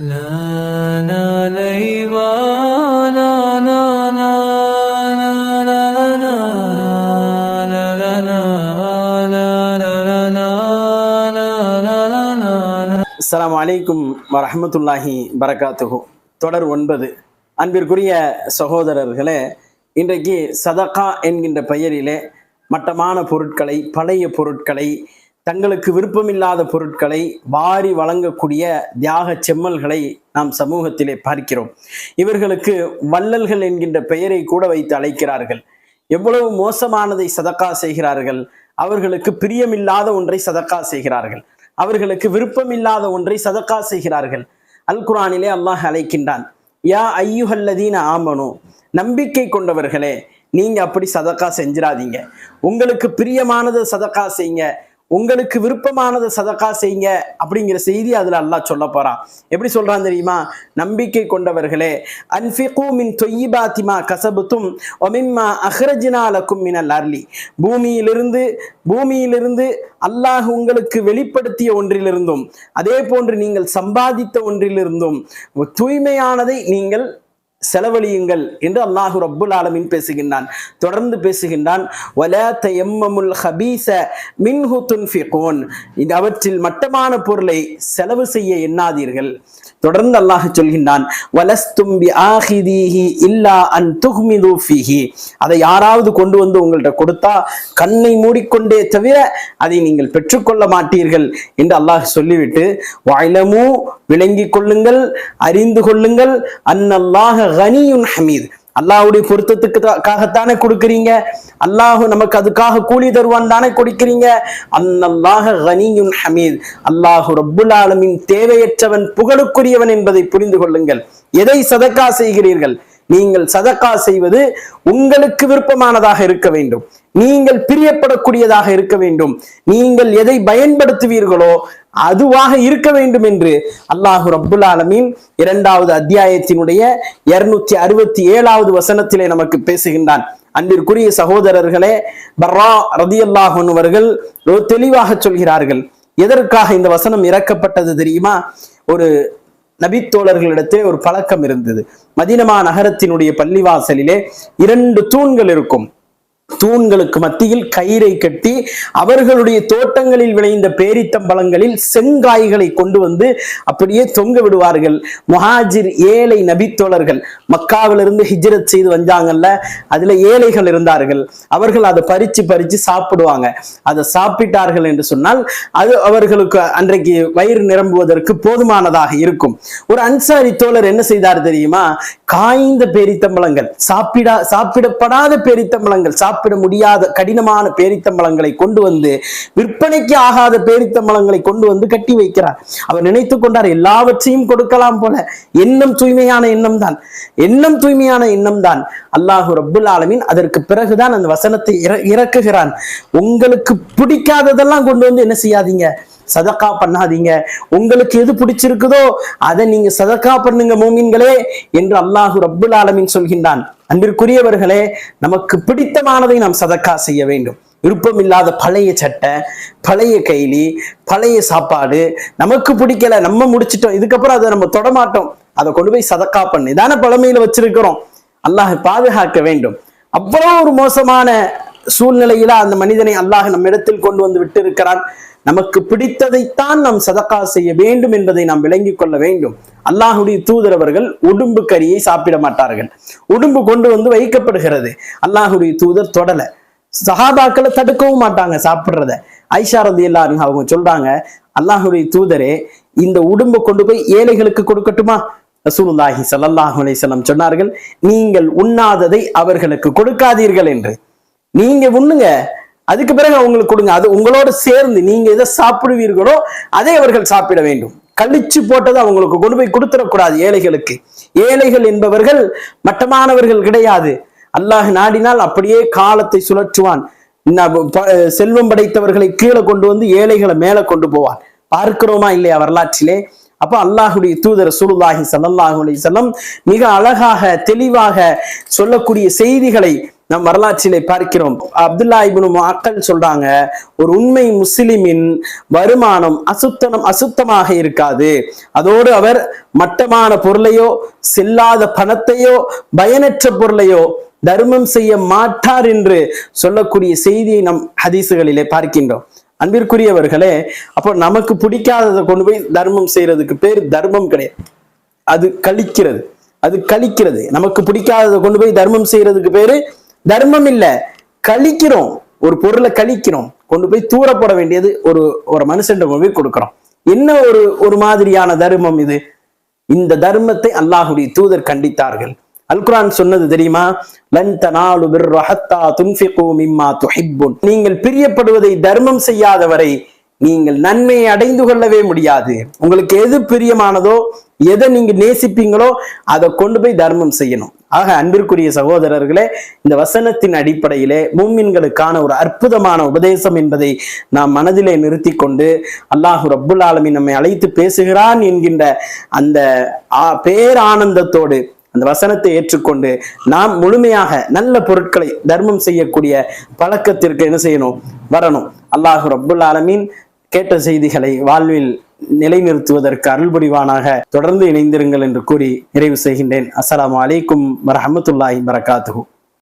அஸ்லாம் வலைக்கும் வரமத்துல்லாஹி வரகாத்துகு தொடர் ஒன்பது அன்பிற்குரிய சகோதரர்களே இன்றைக்கு சதகா என்கின்ற பெயரிலே மட்டமான பொருட்களை பழைய பொருட்களை தங்களுக்கு விருப்பமில்லாத பொருட்களை வாரி வழங்கக்கூடிய தியாக செம்மல்களை நாம் சமூகத்திலே பார்க்கிறோம். இவர்களுக்கு வள்ளல்கள் என்கின்ற பெயரை கூட வைத்து அழைக்கிறார்கள். எவ்வளவு மோசமானதை சதக்கா செய்கிறார்கள். அவர்களுக்கு பிரியமில்லாத ஒன்றை சதக்கா செய்கிறார்கள். அவர்களுக்கு விருப்பமில்லாத ஒன்றை சதக்கா செய்கிறார்கள். அல் குரானிலே அல்லாஹ் அழைக்கின்றான் யா ஐயுஹல்லதீன ஆமனு நம்பிக்கை கொண்டவர்களே நீங்க அப்படி சதக்கா செஞ்சிடாதீங்க உங்களுக்கு பிரியமானதை சதக்கா செய்யுங்க. உங்களுக்கு விருப்பமானதை சதக்கா செய்யுங்க அப்படிங்கிற செய்தி அதில் அல்லாஹ் சொல்ல போகிறான் எப்படி சொல்கிறான் தெரியுமா? நம்பிக்கை கொண்டவர்களே அன்ஃபிகு மின் தொய்யிபாத்திமா கசபுத்தும் ஒமிம்மா அஹ்ரஜினா லக்கும் மினல் அர்லி. பூமியிலிருந்து பூமியிலிருந்து அல்லாஹ் உங்களுக்கு வெளிப்படுத்திய ஒன்றிலிருந்தும் அதே போன்று நீங்கள் சம்பாதித்த ஒன்றிலிருந்தும் தூய்மையானதை நீங்கள் செலவழியுங்கள் என்று அல்லாஹு ரப்புல் ஆலமின் பேசுகின்றான். தொடர்ந்து பேசுகின்றான். வலா இது அவற்றில் மட்டமான பொருளை செலவு செய்ய எண்ணாதீர்கள். தொடர்ந்து அல்லாஹ் சொல்கின்றான். வலஸ்தும் அதை யாராவது கொண்டு வந்து உங்கள்கிட்ட கொடுத்தா கண்ணை மூடிக்கொண்டே தவிர அதை நீங்கள் பெற்றுக்கொள்ள மாட்டீர்கள் என்று அல்லாஹ் சொல்லிவிட்டு வாயிலமும் விளங்கிக் கொள்ளுங்கள் அறிந்து கொள்ளுங்கள். அன்னல்லாஹ கனியுன் ஹமீத். அல்லாஹுடைய பொருத்தத்துக்காகத்தானே கொடுக்குறீங்க? அல்லாஹு நமக்கு அதுக்காக கூலி தருவான் தானே கொடுக்கிறீங்க? அந்நல்லாக கனியுன் ஹமீத். அல்லாஹு ரப்புல் ஆலமின் தேவையற்றவன் புகழுக்குரியவன் என்பதை புரிந்து கொள்ளுங்கள். எதை சதக்கா செய்கிறீர்கள்? நீங்கள் சதக்கா செய்வது உங்களுக்கு விருப்பமானதாக இருக்க வேண்டும். நீங்கள் பிரியப்படக்கூடியதாக இருக்க வேண்டும். நீங்கள் எதை பயன்படுத்துவீர்களோ அதுவாக இருக்க வேண்டும் என்று அல்லாஹு ரப்புல் ஆலமீன் இரண்டாவது அத்தியாயத்தினுடைய இருநூத்தி அறுபத்தி ஏழாவது வசனத்திலே நமக்கு பேசுகின்றான். அன்பிற்குரிய சகோதரர்களே பர்ரா ரதி அல்லாஹனுவர்கள் தெளிவாக சொல்கிறார்கள். எதற்காக இந்த வசனம் இறக்கப்பட்டது தெரியுமா? ஒரு நபித்தோழர்களிடத்திலே ஒரு பழக்கம் இருந்தது. மதினமா நகரத்தினுடைய பள்ளிவாசலிலே இரண்டு தூண்கள் இருக்கும். தூண்களுக்கு மத்தியில் கயிறை கட்டி அவர்களுடைய தோட்டங்களில் விளைந்த பேரித்தம்பழங்களில் செங்காய்களை கொண்டு வந்து அப்படியே தொங்க விடுவார்கள். முஹாஜிர் ஏழை நபித்தோழர்கள் மக்காவிலிருந்து ஹிஜ்ரத் செய்து வந்தாங்கல்ல அதுல ஏழைகள் இருந்தார்கள். அவர்கள் அதை பறிச்சு பறிச்சு சாப்பிடுவாங்க. அதை சாப்பிட்டார்கள் என்று சொன்னால் அது அவர்களுக்கு அன்றைக்கு வயிறு நிரம்புவதற்கு போதுமானதாக இருக்கும். ஒரு அன்சாரி தோழர் என்ன செய்தார் தெரியுமா? காய்ந்த பேரித்தம்பழங்கள் சாப்பிடா சாப்பிடப்படாத பேரித்தம்பழங்கள் சாப்பிட முடியாத கடினமான பேரித்தம்பழங்களை கொண்டு வந்து விற்பனைக்கு ஆகாத பேரித்தம்பழங்களை கொண்டு வந்து கட்டி வைக்கிறார். அவர் நினைத்து கொண்டார் எல்லாவற்றையும் கொடுக்கலாம் போல. எண்ணம் தூய்மையான எண்ணம் தான். எண்ணம் தூய்மையான எண்ணம் தான். அல்லாஹு ரப்புல் ஆலமீன் அதற்கு பிறகுதான் அந்த வசனத்தை இற- இறக்குகிறான். உங்களுக்கு பிடிக்காததெல்லாம் கொண்டு வந்து என்ன செய்யாதீங்க? சதக்கா பண்ணாதீங்க. உங்களுக்கு எது பிடிச்சிருக்குதோ அதை நீங்க சதக்கா பண்ணுங்க மூமின்களே என்று அல்லாஹு ரப்புல் ஆலமின் சொல்கின்றான். அன்பிற்குரியவர்களே நமக்கு பிடித்தமானதை நாம் சதக்கா செய்ய வேண்டும். விருப்பமில்லாத பழைய சட்டை பழைய கைலி பழைய சாப்பாடு நமக்கு பிடிக்கல நம்ம முடிச்சிட்டோம் இதுக்கப்புறம் அதை நம்ம தொடமாட்டோம். அதை கொண்டு போய் சதக்கா பண்ணு. இதான பழமையில வச்சிருக்கிறோம். அல்லாஹ் பாதுகாக்க வேண்டும். அவ்வளோ ஒரு மோசமான சூழ்நிலையில அந்த மனிதனை அல்லாஹ் நம்ம இடத்தில் கொண்டு வந்து விட்டு இருக்கிறான் நமக்கு பிடித்ததைத்தான் நாம் சதக்கா செய்ய வேண்டும் என்பதை நாம் விளங்கி கொள்ள வேண்டும். அல்லாஹுடைய தூதரவர்கள் உடும்பு கறியை சாப்பிட மாட்டார்கள். உடும்பு கொண்டு வந்து வைக்கப்படுகிறது. அல்லாஹுடைய தூதர் தொடல. சஹாபாக்களை தடுக்கவும் மாட்டாங்க சாப்பிட்றத. ஐஷா ரதி எல்லாரும் அவங்க சொல்றாங்க அல்லாஹுடைய தூதரே இந்த உடும்பை கொண்டு போய் ஏழைகளுக்கு கொடுக்கட்டுமா? ரசூலுல்லாஹி சல்லாஹ் அலிசல்லாம் சொன்னார்கள் நீங்கள் உண்ணாததை அவர்களுக்கு கொடுக்காதீர்கள் என்று. நீங்க உண்ணுங்க. அதுக்கு பிறகு அவங்களுக்கு கொடுங்க. அது உங்களோட சேர்ந்து நீங்க எதை சாப்பிடுவீர்களோ அதை அவர்கள் சாப்பிட வேண்டும். கழிச்சு போட்டது அவங்களுக்கு கொண்டு போய் கொடுத்துடக்கூடாது ஏழைகளுக்கு. ஏழைகள் என்பவர்கள் மட்டமானவர்கள் கிடையாது. அல்லாஹ் நாடினால் அப்படியே காலத்தை சுழற்றுவான். செல்வம் படைத்தவர்களை கீழே கொண்டு வந்து ஏழைகளை மேலே கொண்டு போவான். பார்க்கிறோமா இல்லையா வரலாற்றிலே? அப்போ அல்லாஹுடைய தூதர் சுருல்லாஹி சல்லாஹு அலி செல்லம் மிக அழகாக தெளிவாக சொல்லக்கூடிய செய்திகளை நம் வரலாற்றிலே பார்க்கிறோம். அப்துல்லா இப்னு முஅக்கல் சொல்றாங்க ஒரு உண்மை முஸ்லிமின் வருமானம் அசுத்தனம் அசுத்தமாக இருக்காது. அதோடு அவர் மட்டமான பொருளையோ செல்லாத பணத்தையோ பயனற்ற பொருளையோ தர்மம் செய்ய மாட்டார் என்று சொல்லக்கூடிய செய்தியை நம் ஹதீசுகளிலே பார்க்கின்றோம். அன்பிற்குரியவர்களே அப்போ நமக்கு பிடிக்காததை கொண்டு போய் தர்மம் செய்யறதுக்கு பேர் தர்மம் கிடையாது. அது கழிக்கிறது. அது கழிக்கிறது. நமக்கு பிடிக்காததை கொண்டு போய் தர்மம் செய்யறதுக்கு பேரு தர்மம் இல்ல. கழிக்கிறோம். ஒரு பொருளை கழிக்கிறோம். கொண்டு போய் தூரப்பட வேண்டியது ஒரு ஒரு மனுஷன் போய் கொடுக்கிறோம். என்ன ஒரு ஒரு மாதிரியான தர்மம் இது? இந்த தர்மத்தை அல்லாஹுடைய தூதர் கண்டித்தார்கள். அல்குரான் சொன்னது தெரியுமா? லன் தனாலு பிர்ர மிம்மா துஹிப்புன். நீங்கள் பிரியப்படுவதை தர்மம் செய்யாத வரை நீங்கள் நன்மையை அடைந்து கொள்ளவே முடியாது. உங்களுக்கு எது பிரியமானதோ எதை நீங்க நேசிப்பீங்களோ அதை கொண்டு போய் தர்மம் செய்யணும். ஆக அன்பிற்குரிய சகோதரர்களே இந்த வசனத்தின் அடிப்படையிலே மூமின்களுக்கான ஒரு அற்புதமான உபதேசம் என்பதை நாம் மனதிலே நிறுத்தி கொண்டு அல்லாஹு ரப்புல் ஆலமீன் நம்மை அழைத்து பேசுகிறான் என்கின்ற அந்த ஆ- பேரானந்தத்தோடு அந்த வசனத்தை ஏற்றுக்கொண்டு நாம் முழுமையாக நல்ல பொருட்களை தர்மம் செய்யக்கூடிய பழக்கத்திற்கு என்ன செய்யணும்? வரணும். அல்லாஹு ரப்புல் ஆலமீன் கேட்ட செய்திகளை வாழ்வில் நிலைநிறுத்துவதற்கு அருள் புரிவானாக தொடர்ந்து இணைந்திருங்கள் என்று கூறி நிறைவு செய்கின்றேன். அஸ்லாம் அலைக்கும் வரமத்துல்லாஹி வரகாத்துஹு